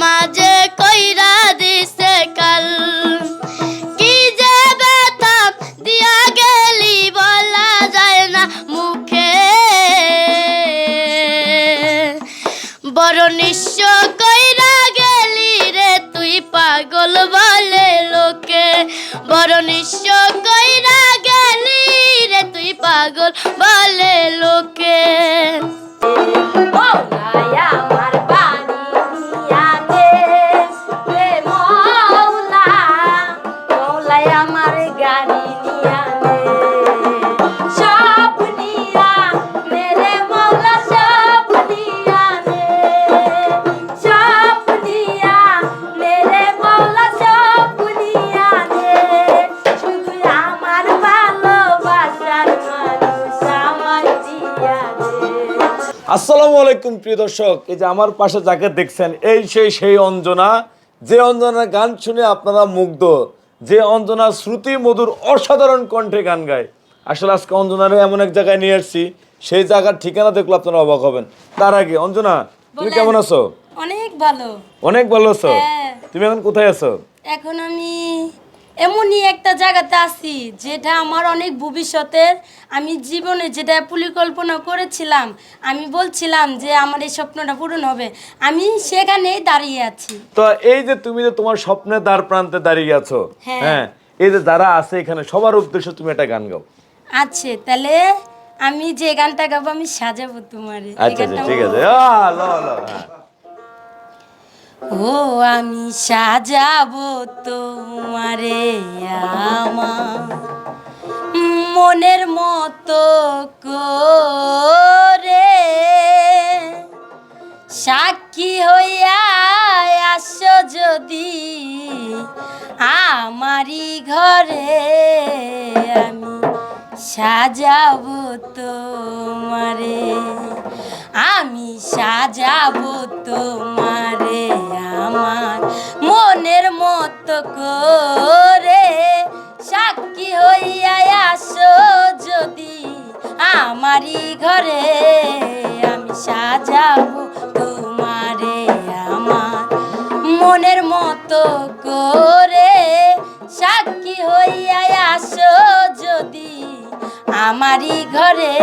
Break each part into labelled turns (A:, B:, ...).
A: মাঝে কইরা দিছে কাল। কি যে ব্যথা দিয়া গেলি বলা যায় না মুখে। বড় নিঃস্ব কইরা গেলি রে তুই পাগল বলে লোকে। বড় নিঃস্ব কইরা গেলি রে তুই পাগল বলে লোকে।
B: আসসালামু আলাইকুম প্রিয় দর্শক। এই যে আমার পাশে যাকে দেখছেন এই সেই সেই অঞ্জনা। যে অঞ্জনার গান শুনে আপনারা মুগ্ধ। যে অঞ্জনা শ্রুতি মধুর অসাধারণ কণ্ঠে গান গায়। আসলে আজকে অঞ্জনারে এমন এক জায়গায় নিয়ে আসছি সেই জায়গার ঠিকানা দেখলে আপনারা অবাক হবেন। তার আগে অঞ্জনা তুমি কেমন আছো?
A: অনেক ভালো।
B: অনেক ভালো আছো?
A: হ্যাঁ।
B: তুমি এখন কোথায় আছো?
A: এখন আমি এমনই একটা জায়গাতে আছি যেটা আমার অনেক ভবিষ্যতের। আমি জীবনে যেটা পরিকল্পনা করেছিলাম আমি বলছিলাম যে আমার এই স্বপ্নটা পূরণ হবে। আমি সেখানেই দাঁড়িয়ে আছি।
B: তো এই যে তুমি যে তোমার স্বপ্নের দ্বার প্রান্তে দাঁড়িয়ে আছো
A: হ্যাঁ।
B: হ্যাঁ এই যে যারা আছে এখানে সবার উদ্দেশ্যে তুমি একটা গান গাও।
A: আছে তাহলে আমি যে গানটা গাবো আমি সাজাবো তোমার।
B: আচ্ছা আচ্ছা ঠিক আছে। আহ, লো, লো, হ্যাঁ।
A: ও, আমি সাজাবো তোমারে আমার মনের মতো করে। সাক্ষী হইয়া আসো যদি আমারই ঘরে, আমি সাজাবো তোমারে। আমি সাজাবো তোমারে আমার মনের মতো করে। সাক্ষী হইয়া আসো যদি আমারই ঘরে। আমি সাজাবো তোমারে আমার মনের মতো করে। সাক্ষী হইয়া আসো যদি আমারই ঘরে।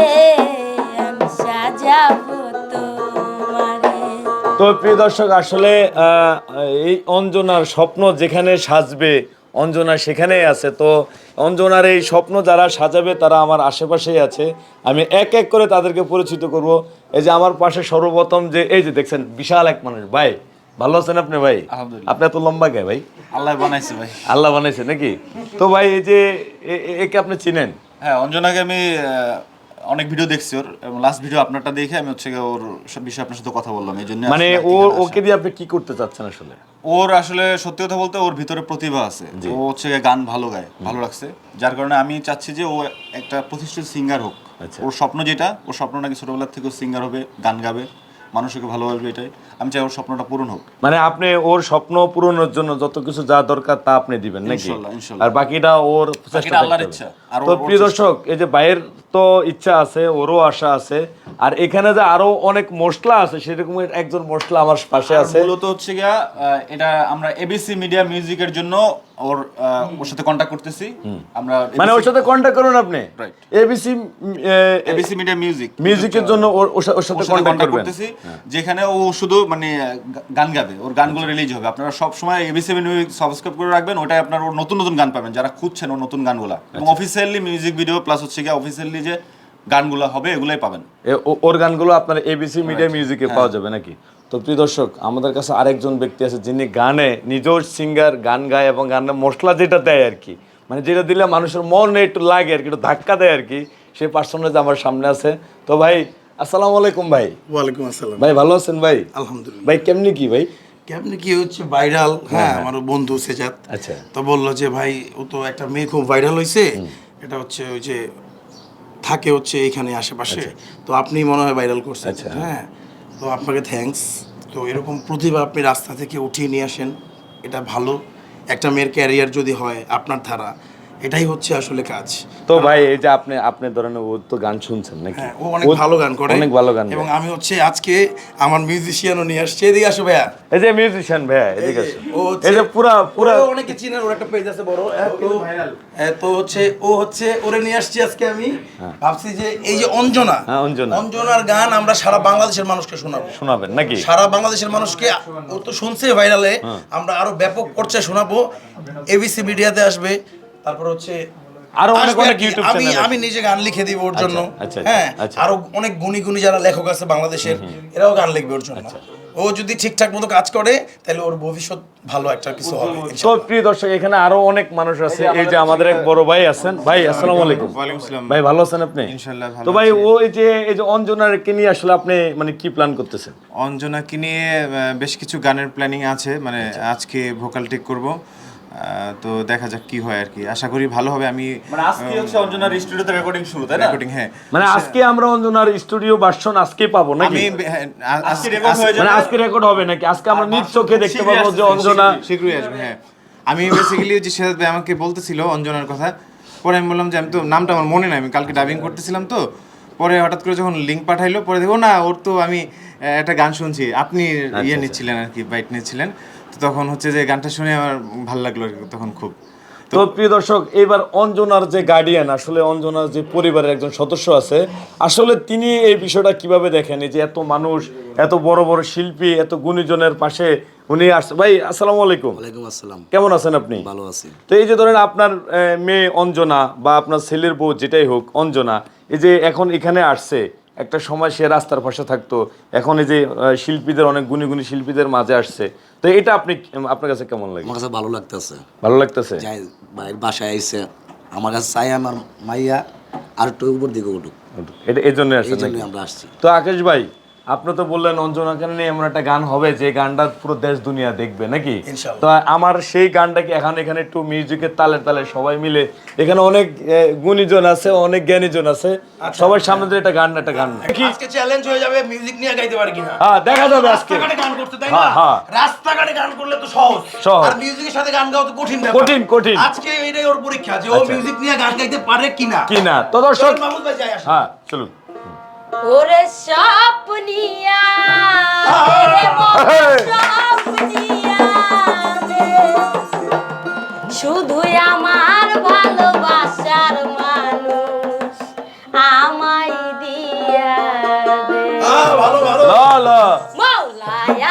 B: তো প্রিয় দর্শক আসলে আহ, এই অঞ্জনার স্বপ্ন যেখানে সাজবে অঞ্জনা সেখানেই আছে। তো অঞ্জনার এই স্বপ্ন যারা সাজাবে তারা আমার আশেপাশেই আছে। আমি এক এক করে তাদেরকে পরিচিত করব। এই যে আমার পাশে সর্বপ্রথম যে এই যে দেখছেন বিশাল এক মানুষ। ভাই ভালো আছেন আপনি ভাই?
C: আলহামদুলিল্লাহ।
B: আপনি এত লম্বা কে ভাই?
C: আল্লাহ বানাইছে ভাই।
B: আল্লাহ বানাইছে নাকি? তো ভাই এই যে একে আপনি চিনেন?
C: হ্যাঁ অঞ্জনাকে আমি অনেক ভিডিও দেখছি ওর লাস্ট ভিডিও আপনারটা দেখে আমি হচ্ছে ওর সব বিষয়ে আপনার সাথে কথা বললাম এই জন্য
B: মানে ও ওকে দিয়ে আপনি কি করতে চাচ্ছেন আসলে?
C: ওর আসলে সত্যি কথা বলতে ওর ভিতরে প্রতিভা আছে। ও হচ্ছে গান ভালো গায় ভালো লাগছে। যার কারণে আমি চাচ্ছি যে ও একটা প্রতিষ্ঠিত সিঙ্গার হোক।
B: আচ্ছা।
C: ওর স্বপ্ন যেটা ওর স্বপ্ন নাকি ছোটবেলার থেকে সিঙ্গার হবে গান গাবে। মানুষকে ভালোবাসবে এটাই। আমি চাই ওর স্বপ্নটা পূরণ হোক।
B: মানে আপনি ওর স্বপ্ন পূরণের জন্য যত কিছু যা দরকার তা আপনি দিবেন নাকি। আর বাকিটা ওর চেষ্টা
C: আল্লাহর ইচ্ছা। আর
B: তো প্রিয় দর্শক এই যে ভাইয়ের তো ইচ্ছা আছে ওরও আশা আছে। আর এখানে যে আরও অনেক মশলা আছে সেরকম একজন মশলা আমার পাশে আছে।
C: মূলত হচ্ছে গিয়া এটা আমরা এবিসি মিডিয়া মিউজিকের জন্য ওর ওর সাথে কন্ট্যাক্ট করতেছি। আমরা
B: মানে ওর সাথে কন্ট্যাক্ট করুন আপনি. এবিসি
C: এবিসি মিডিয়া মিউজিক
B: মিউজিকের জন্য ওর- ওর সাথে করবেন।
C: করতেছি যেখানে ও শুধু মানে গান গাবে ওর গানগুলো রিলিজ হবে। আপনারা সব সময় এবিসি মিউজিক সাবস্ক্রাইব করে রাখবেন ওটাই আপনার ওর নতুন নতুন গান পাবেন। যারা খুঁজছেন ওর নতুন গানগুলা। এবং
B: আচ্ছা।
C: অফিসিয়ালি মিউজিক ভিডিও প্লাস হচ্ছে গিয়ে অফিসিয়ালি যে গানগুলো হবে এগুলাই পাবেন।
B: ও- ওর গানগুলো আপনার এবিসি মিডিয়া মিউজিকে পাওয়া যাবে নাকি? তো প্রিয় দর্শক আমাদের কাছে আরেকজন ব্যক্তি আছে যিনি গানে নিজেও সিঙ্গার গান গায় এবং গানের মশলা যেটা দেয় আর কি। মানে যেটা দিলে মানুষের মন একটু লাগে আর কি একটু ধাক্কা দেয় আর কি। সেই পার্সোনাল আমার সামনে আছে। তো ভাই আসসালামু আলাইকুম ভাই।
D: ওয়ালাইকুম আসসালাম।
B: ভাই ভালো আছেন ভাই?
D: আলহামদুলিল্লাহ।
B: ভাই কেমনি কি ভাই?
D: কেমনি কি হচ্ছে ভাইরাল হ্যাঁ আমার বন্ধু সেজাত।
B: আচ্ছা।
D: তো বলল যে ভাই ও তো একটা মেয়ে খুব ভাইরাল হয়েছে এটা হচ্ছে ওই যে থাকে হচ্ছে এখানে আশেপাশে। তো আপনি মনে হয় ভাইরাল করছেন।
B: আচ্ছা।
D: হ্যাঁ। তো আপনাকে থ্যাংকস তো এরকম প্রতিভা আপনি রাস্তা থেকে উঠিয়ে নিয়ে আসেন, এটা ভালো। একটা মেয়ের ক্যারিয়ার যদি হয় আপনার ধারা এটাই হচ্ছে আসলে কাজ।
B: তো ভাই এই যে আপনি আপনি ধরেন ও তো গান শুনছেন নাকি?
D: হ্যাঁ ও অনেক ভালো গান করে।
B: অনেক ভালো গান
D: এবং আমি হচ্ছে আজকে আমার মিউজিশিয়ানও নিয়ে আসছি। এদিকে আসো ভাইয়া।
B: এই যে মিউজিশিয়ান ভাই এদিকে আসুন।
D: ও হচ্ছে-
B: এই যে পুরা পুরা
D: অনেকে চিনেন ওর একটা পেজ আছে বড়। হ্যাঁ, তো হ্যাঁ, তো হচ্ছে ও হচ্ছে ওরে নিয়ে আসছি আজকে আমি। ভাবছি যে এই যে অঞ্জনা।
B: হ্যাঁ, অঞ্জনা।
D: অঞ্জনার গান আমরা সারা বাংলাদেশের মানুষকে শোনাবো।
B: শোনাবেন নাকি?
D: সারা বাংলাদেশের মানুষকে ও তো শুনছে ভাইরালে।
B: হ্যাঁ।
D: আমরা আরও ব্যাপক পর্যায়ে শোনাবো। এবিসি মিডিয়াতে আসবে। তারপর হচ্ছে
B: আরও অনেক অনেক ইউটিউব
D: আমি আমি নিজে গান লিখে দিব ওর জন্য।
B: আচ্ছা,
D: হ্যাঁ
B: আচ্ছা।
D: আরও অনেক গুণী গুণী যারা লেখক আছে বাংলাদেশের এরাও গান লিখবে ওর জন্য।
B: আচ্ছা।
D: ও যদি ঠিকঠাক মতো কাজ করে তাহলে ওর ভবিষ্যৎ ভালো একটা কিছু হবে
B: তো প্রিয় দর্শক এখানে আরও অনেক মানুষ আছে। এই যে আমাদের এক বড় ভাই আছেন। ভাই আসসালামু আলাইকুম। ভাই ভালো আছেন আপনি?
C: ইনশাআল্লাহ
B: তো ভাই
C: আছি।
B: ও এই যে এই যে অঞ্জনার কে নিয়ে আসলে আপনি মানে কি প্ল্যান করতেছেন?
C: অঞ্জনাকে নিয়ে বেশ কিছু গানের প্ল্যানিং আছে। মানে
B: আচ্ছা।
C: আজকে ভোকাল টেক করব। তো দেখা যাক কি হয় আর কি। আশা করি ভালো হবে আমি
B: মানে আজকে হচ্ছে অঞ্জনার স্টুডিওতে রেকর্ডিং শুরু তাই না?
C: রেকর্ডিং হ্যাঁ।
B: মানে আজকে আমরা অঞ্জনার স্টুডিও ভার্সন আজকে পাবো নাকি?
C: আমি হ্যাঁ, আজকে- আজকে-
B: মানে আজকে রেকর্ড হবে নাকি? আজকে আমরা নিজ চোখে দেখতে পাবো যে অঞ্জনা
C: শীঘ্রই আসবে হ্যাঁ। আমি বেসিক্যালি যে সেহাদ ভাই আমাকে বলতেছিল অঞ্জনার কথা। পরে আমি বললাম যে আমি তো নামটা আমার মনে নাই আমি কালকে ডাবিং করতেছিলাম তো। পরে হঠাৎ করে যখন লিঙ্ক পাঠাইলো পরে দেখো না ওর তো আমি একটা গান শুনছি। আপনি ইয়ে নিচ্ছিলেন আর কি বাইট নিচ্ছিলেন। তখন হচ্ছে যে গানটা শুনে আমার ভালো লাগল তখন খুব।
B: তো প্রিয় দর্শক এবার অঞ্জনার যে গার্ডিয়ান আসলে অঞ্জনার যে পরিবারের একজন সদস্য আছে আসলে তিনি এই বিষয়টা কীভাবে দেখেন? এই যে এত মানুষ এত বড় বড় শিল্পী এত গুণীজনের পাশে উনি আসছে ভাই আসসালামু আলাইকুম।
E: ওয়ালাইকুম আসসালাম।
B: কেমন আছেন আপনি?
E: ভালো আছি।
B: তো এই যে ধরেন আপনার আহ, মেয়ে অঞ্জনা বা আপনার ছেলের বউ যেটাই হোক অঞ্জনা এই যে এখন এখানে আসছে একটা সময় সে রাস্তার পাশে থাকতো। এখন এই যে শিল্পীদের অনেক গুণী গুণী শিল্পীদের মাঝে আসছে। তো এটা আপনি আপনার কাছে কেমন লাগে?
E: আমার কাছে ভালো লাগতেছে।
B: ভালো লাগতেছে?
E: ভাইয়ের বাসায় আইসে আমার কাছে চাই আমার মাইয়া আর একটু উপর দিকে উঠুক।
B: এটা এই জন্য?
E: আমরা আসছি।
B: তো আকাশ ভাই আপনি তো বললেন অঞ্জনাকে নিয়ে এমন একটা গান হবে যে গানটা পুরো দেশ দুনিয়া দেখবে নাকি? তো আমার সেই গানটাকে এখন এখানে একটু মিউজিকের তালে তালে সবাই মিলে এখানে অনেক গুণীজন আছে অনেক জ্ঞানীজন আছে সবার সামনে দিয়ে একটা গান একটা গান।
D: আজকে চ্যালেঞ্জ হয়ে যাবে মিউজিক নিয়ে গাইতে পারে কিনা?
B: হ্যাঁ দেখা যাবে আজকে।
D: গান করতে তাই না?
B: হ্যাঁ, হ্যাঁ।
D: রাস্তাঘাটে গান করলে তো সহজ।
B: সহজ।
D: আর মিউজিকের সাথে গান গাওয়া তো কঠিন
B: কঠিন, কঠিন।
D: আজকে এটাই ওর পরীক্ষা যে ও মিউজিক নিয়ে গান গাইতে পারে কিনা।
B: কিনা? তো দর্শক
D: মাহমুদ ভাই যাই আসুন।
B: হ্যাঁ চলুন।
A: ওরে স্বপ্নিয়া শুধু আমার ভালোবাসার মানুষ আমায় দিয়া দে
D: ভালো ভালো।
B: লা লা।
A: মৌলায়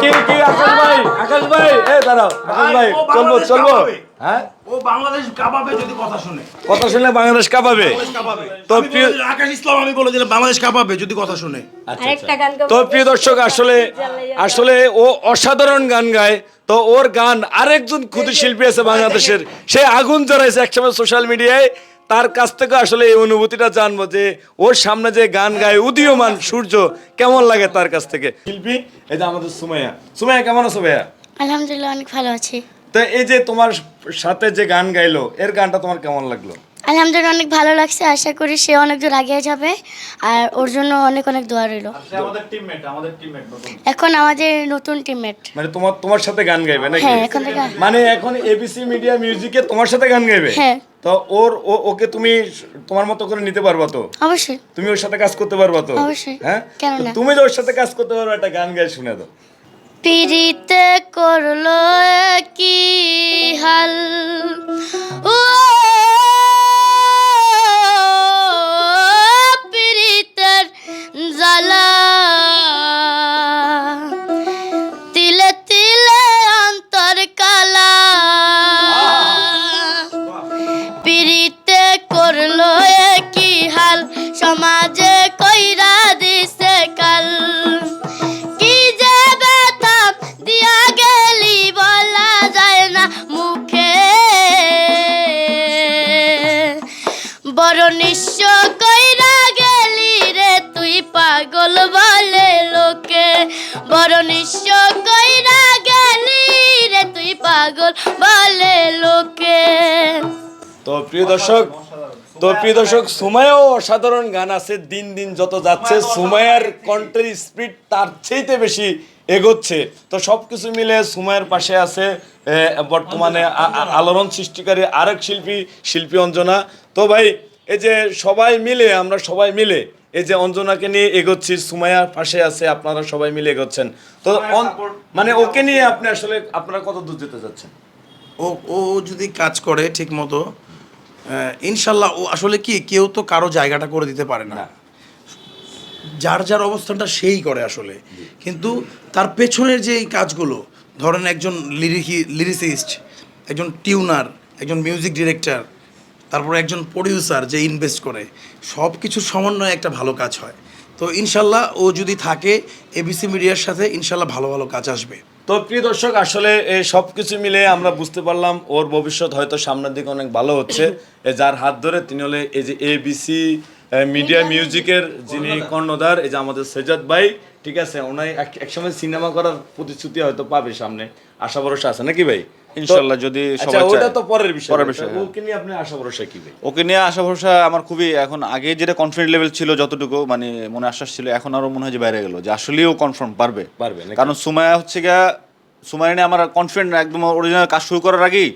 B: কি কি আকাশ ভাই? আকাশ ভাই? এ দাঁড়াও আকাশ ভাই চলবো
D: বাংলাদেশ
B: চলবো।
D: কাঁপাবে।
B: হ্যাঁ?
D: ও বাংলাদেশ কাঁপাবে যদি কথা শুনে।
B: কথা শুনলে বাংলাদেশ কাঁপাবে। তো প্রিয়-
D: আকাশ ইসলাম আমি বলেছিলাম বাংলাদেশ কাঁপাবে যদি কথা শুনে।
A: আরেকটা গান গাবো।
B: তো প্রিয় দর্শক আসলে আসলে ও অসাধারণ গান গায়। তো ওর গান আরেকজন ক্ষুদ্র শিল্পী আছে বাংলাদেশের। সে আগুন জ্বলাইছে একসময় সোশ্যাল মিডিয়ায়। তার কাছ থেকে আসলে এই অনুভূতিটা জানব যে ওর সামনে যে গান গায় উদীয়মান সূর্য কেমন লাগে তার কাছ থেকে? শিল্পী এই যে আমাদের সুমাইয়া। সুমাইয়া কেমন আছো ভাইয়া?
F: আলহামদুলিল্লাহ অনেক ভালো আছি।
B: তো এই যে তোমার সাথে যে গান গাইলো এর গানটা তোমার কেমন লাগল?
F: আলহামদুলিল্লাহ অনেক ভালো লাগছে। আশা করি সে অনেক দূর এগিয়ে যাবে। আর ওর জন্য অনেক অনেক দোয়া রইল।
B: আমাদের টিমমেট আমাদের টিমমেট
F: এখন আমাদের নতুন টিমমেট
B: মানে তোমার তোমার সাথে গান গাইবে নাকি?
F: হ্যাঁ এখন থেকে
B: মানে এখন এবিসি মিডিয়া মিউজিকে তোমার সাথে গান গাইবে?
F: হ্যাঁ।
B: তো ওর ও- ওকে তুমি তোমার মতো করে নিতে পারবা তো?
F: অবশ্যই।
B: তুমি ওর সাথে কাজ করতে পারবা তো?
F: অবশ্যই।
B: হ্যাঁ?
F: কেন
B: তো
F: না?
B: তুমি যে ওর সাথে কাজ করতে পারবে একটা গান গাই শুনে দাও।
F: পিরিতে করল কি হাল। ও বড় নিঃস্ব কইরা গেলি রে, তুই পাগল বলে লোকে। বড় নিঃস্ব কইরা গেলি রে, তুই পাগল বলে লোকে।
B: তো প্রিয় দর্শক, তো প্রিয় দর্শক সুমায়াও অসাধারণ গান আছে। দিন দিন যত যাচ্ছে সুমায়ার কণ্ঠের স্পিড তার চেয়েতে বেশি এগোচ্ছে। তো সব কিছু মিলে সুমায়ের পাশে আছে বর্তমানে আলোড়ন সৃষ্টিকারী আরেক শিল্পী শিল্পী অঞ্জনা। তো ভাই এই যে সবাই মিলে আমরা সবাই মিলে এই যে অঞ্জনাকে নিয়ে এগোচ্ছি সুমায়ার পাশে আছে আপনারা সবাই মিলে এগোচ্ছেন। তো মানে ওকে নিয়ে আপনি আসলে আপনারা কত দূর যেতে যাচ্ছেন?
D: ও ও যদি কাজ করে ঠিক মতো ইনশাল্লাহ ও আসলে কি কেউ তো কারও জায়গাটা করে দিতে পারে না। যার যার অবস্থানটা সেই করে আসলে। কিন্তু তার পেছনের যে এই কাজগুলো, ধরেন একজন লিরিকি লিরিসিস্ট, একজন টিউনার, একজন মিউজিক ডিরেক্টর, তারপরে একজন প্রডিউসার যে ইনভেস্ট করে সব কিছুর সমন্বয়ে একটা ভালো কাজ হয়। তো ইনশাল্লাহ ও যদি থাকে এবিসি মিডিয়ার সাথে ইনশাল্লাহ ভালো ভালো কাজ আসবে।
B: তো প্রিয় দর্শক, আসলে এই সব কিছু মিলে আমরা বুঝতে পারলাম ওর ভবিষ্যৎ হয়তো সামনের দিকে অনেক ভালো হচ্ছে। যার হাত ধরে তিনি হলে এই যে এবিসি মিডিয়া মিউজিকের যিনি কর্ণধার এই যে আমাদের সেজাদ ভাই ঠিক আছে ওনাই এক- একসময় সিনেমা করার প্রতিশ্রুতি হয়তো পাবে সামনে। আশা ভরসা আছে নাকি ভাই?
G: ইনশাল্লাহ, যদি
B: আচ্ছা
G: সবাই
B: ওটা তো পরের বিষয়।
G: পরের বিষয়, হ্যাঁ।
B: ওকে নিয়ে আপনি আশা ভরসা কি ভাই?
G: ওকে নিয়ে আশা ভরসা আমার খুবই এখন আগে যেটা কনফিডেন্ট লেভেল ছিল যতটুকু মানে মনে আশ্বাস ছিল এখন আরও মনে হয় যে বাইরে গেল যে আসলেও কনফার্ম পারবে।
B: পারবে
G: কারণ সুমায়া হচ্ছে গিয়া সুমায়া নিয়ে আমার কনফিডেন্ট একদম অরিজিনাল কাজ শুরু করার আগেই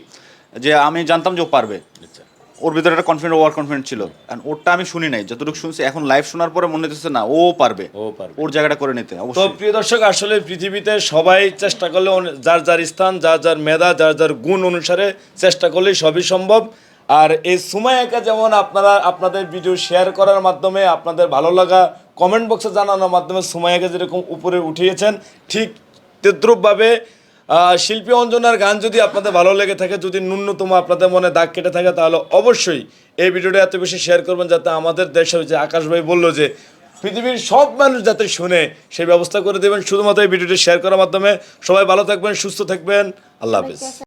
G: যে আমি জানতাম যে ও পারবে।
B: আচ্ছা।
G: ওর ভিতরে একটা কনফিডেন্ট ওভার কনফিডেন্ট ছিল। And ওরটা আমি শুনি নাই যতটুকু শুনছি এখন লাইভ শোনার পরে মনে হচ্ছে না ও পারবে।
B: ও পারবে।
G: ওর জায়গাটা করে নিতে
B: তো প্রিয় দর্শক আসলে পৃথিবীতে সবাই চেষ্টা করলে যার যার স্থান যার যার মেধা যার যার গুণ অনুসারে চেষ্টা করলে সবই সম্ভব। আর এই সুমায়াকে যেমন আপনারা আপনাদের ভিডিও শেয়ার করার মাধ্যমে আপনাদের ভালো লাগা কমেন্ট বক্সে জানানোর মাধ্যমে সুমায়াকে যেরকম উপরে উঠিয়েছেন ঠিক তদ্রুপভাবে শিল্পী অঞ্জনার গান যদি আপনাদের ভালো লেগে থাকে, যদি ন্যূনতম আপনাদের মনে দাগ কেটে থাকে, তাহলে অবশ্যই এই ভিডিওটা এত বেশি শেয়ার করবেন যাতে আমাদের দেশে যে আকাশ ভাই বলল যে, পৃথিবীর সব মানুষ যাতে শুনে সেই ব্যবস্থা করে দেবেন। শুধুমাত্র এই ভিডিওটি শেয়ার করার মাধ্যমে সবাই ভালো থাকবেন, সুস্থ থাকবেন। আল্লাহ হাফিজ।